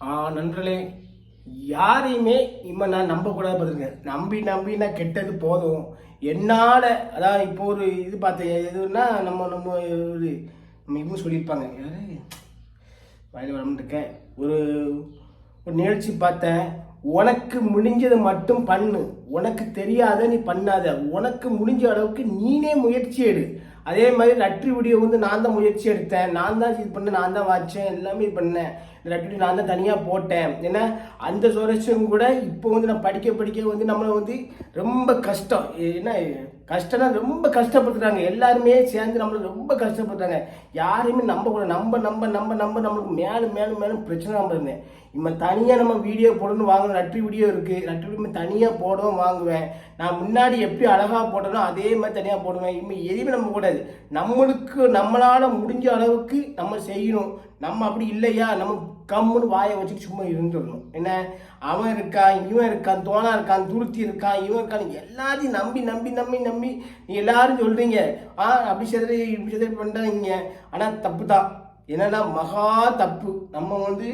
நன்றே நண்பர்களே யாரையுமே இம்ம நான் நம்பக்கூடாது பாருங்க நம்பி நம்பி நான் கெட்டது போதும். என்னால் அதான் இப்போ ஒரு இது பார்த்தேன் எதுன்னா நம்ம நம்ம ஒரு நம்ம இவங்க சொல்லியிருப்பாங்க. யாரு? வயது வரமாட்டேன் ஒரு ஒரு நிகழ்ச்சி பார்த்தேன். உனக்கு முடிஞ்சதை மட்டும் பண்ணு. உனக்கு தெரியாத நீ பண்ணாத. உனக்கு முடிஞ்ச அளவுக்கு நீனே முயற்சி எடு. அதே மாதிரி லட்ரி வீடியோ வந்து நான் தான் முயற்சி எடுத்தேன். நான் தான் இது பண்ணேன் நான் தான் வாச்சேன் எல்லாமே இது பண்ணேன். லட்ரி வீடியோ நான் தான் தனியாக போட்டேன். ஏன்னா அந்த சுரட்சியும் கூட இப்போ வந்து நான் படிக்க படிக்க வந்து நம்மளை வந்து ரொம்ப கஷ்டம். என்ன? கஷ்டம்னா ரொம்ப கஷ்டப்படுத்துறாங்க. எல்லாருமே சேர்ந்து நம்மளை ரொம்ப கஷ்டப்படுறாங்க யாரையுமே நம்ப கூட நம்ப நம்ப நம்ப நம்ப நம்மளுக்கு மேலும் மேலும் மேலும் பிரச்சனை நம்ம இருந்தேன் இம்மா தனியாக நம்ம வீடியோ போடணும்னு வாங்கணும் லட்ரி வீடியோ இருக்குது லட்ரி வீடியோ தனியாக போடவும் வாங்குவேன். நான் முன்னாடி எப்படி அழகாக போட்டனோ அதே மாதிரி தனியாக போடுவேன். இனிமேல் எதுவுமே நம்ப கூடாது நம்மளுக்கு நம்மளால் முடிஞ்ச அளவுக்கு நம்ம செய்யணும். நம்ம அப்படி இல்லையா? நம்ம கம்முன்னு வாயை வச்சுட்டு சும்மா இருந்துடணும். என்ன? அவன் இருக்கான் இவன் இருக்கான் தோணா இருக்கான் துருத்தி இருக்கான் இவன் இருக்கான். எல்லாத்தையும் நம்பி நம்பி நம்பி நம்பி நீ எல்லாரும் சொல்கிறீங்க ஆ அப்படி செதறி இப்படி செதறி பண்ணுறாங்க ஆனால் தப்பு தான். என்னன்னா மகா தப்பு. நம்ம வந்து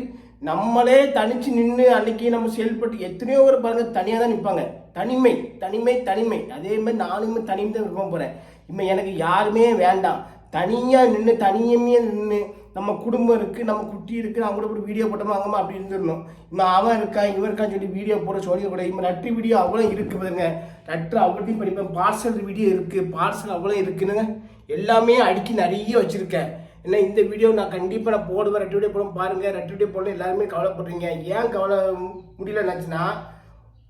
நம்மளே தனிச்சு நின்று அன்னைக்கு நம்ம செயல்பட்டு எத்தனையோ ஒரு பாருங்க தனியாக தான் நிற்பாங்க தனிமை தனிமை தனிமை. அதே மாதிரி நானுமே தனிமை தான் விரும்ப போகிறேன் இப்போ எனக்கு யாருமே வேண்டாம். தனியாக நின்று தனியுமே நின்று நம்ம குடும்பம் இருக்குது நம்ம குட்டி இருக்குது அவங்க கூட ஒரு வீடியோ போட்டோமா அங்கம்மா அப்படி இருந்துடணும். இவன் அவன் இருக்கான் இவன் இருக்கான்னு சொல்லி வீடியோ போட சொல்லி இவன் நட்டு வீடியோ அவ்வளோ இருக்குது பாருங்க. நட்டு அவ்வளோத்தையும் படிப்பேன். பார்சல் வீடியோ இருக்குது பார்சல் அவ்வளோ இருக்குன்னு எல்லாமே அடுக்கி நிறைய வச்சுருக்கேன். ஏன்னா இந்த வீடியோ நான் கண்டிப்பாக நான் போடுவேன். ரெட்டு வீடியோ போடும் பாருங்கள் ரெட்டு வீடியோ போடல எல்லாருமே கவலைப்படுறீங்க. ஏன் கவலை முடியலன்னாச்சுன்னா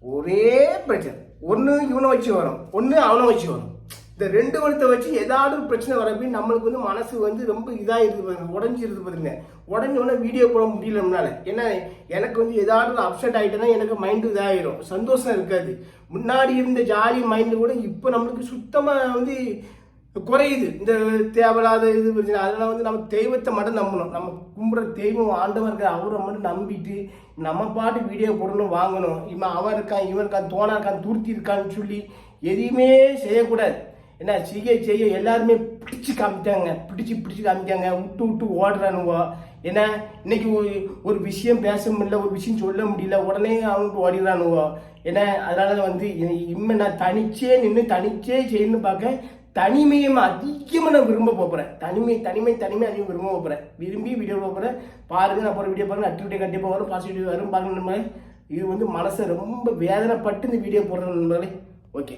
ஒரே பிரச்சனை. ஒன்று இவனை வச்சு வரும். ஒன்று அவனை வச்சு வரும். இந்த ரெண்டு வருத்தை வச்சு ஏதாவது ஒரு பிரச்சனை வரப்போ நம்மளுக்கு வந்து மனசு வந்து ரொம்ப இதாக பாருங்க. உடஞ்சிருது பாருங்க. உடஞ்ச உடனே வீடியோ போட முடியல நம்மளால. ஏன்னா எனக்கு வந்து ஏதாவது அப்செட் ஆகிட்டேன்னா எனக்கு மைண்டு இதாகிடும் சந்தோஷம் இருக்காது. முன்னாடி இருந்த ஜாலி மைண்டு கூட இப்போ நம்மளுக்கு சுத்தமாக வந்து குறையுது. இந்த தேவையில்லாத இது பிரச்சனை. அதெல்லாம் வந்து நம்ம தெய்வத்தை மட்டும் நம்பணும். நம்ம கும்பிட்ற தெய்வம் ஆண்டவர் அவரை மட்டும் நம்பிட்டு நம்ம பாட்டு வீடியோ போடணும் வாங்கணும். இவன் அவன் இருக்கான் இவன் இருக்கான் தோணா இருக்கான் தூர்த்தி இருக்கான்னு சொல்லி எதையுமே செய்யக்கூடாது. என்ன செய்ய செய்ய எல்லாருமே பிடிச்சு காமிட்டாங்க பிடிச்சு பிடிச்சு காமிக்காங்க விட்டு விட்டு ஓடுறானுவோ ஏன்னா இன்னைக்கு ஒரு ஒரு விஷயம் பேச முடியல ஒரு விஷயம் சொல்ல முடியல உடனே அவங்க ஓடிடுறானுவோ ஏன்னா அதனால வந்து இனிமே நான் தனிச்சே நின்று தனிச்சே செய்யணும்னு பார்க்க தனிமையை அதிகமாக நான் விரும்ப போகிறேன் தனிமை தனிமை தனிமை அதிகம் விரும்ப போகிறேன் விரும்பி வீடியோ போகிறேன் பாருங்க நான் போகிற வீடியோ பாருங்க அட்டு கண்டிப்பாக வரும். பாசிட்டிவ் வரும். பாருங்க நண்பர்களே இது வந்து மனசை ரொம்ப வேதனைப்பட்டு இந்த வீடியோ போடுற நண்பர்களே. ஓகே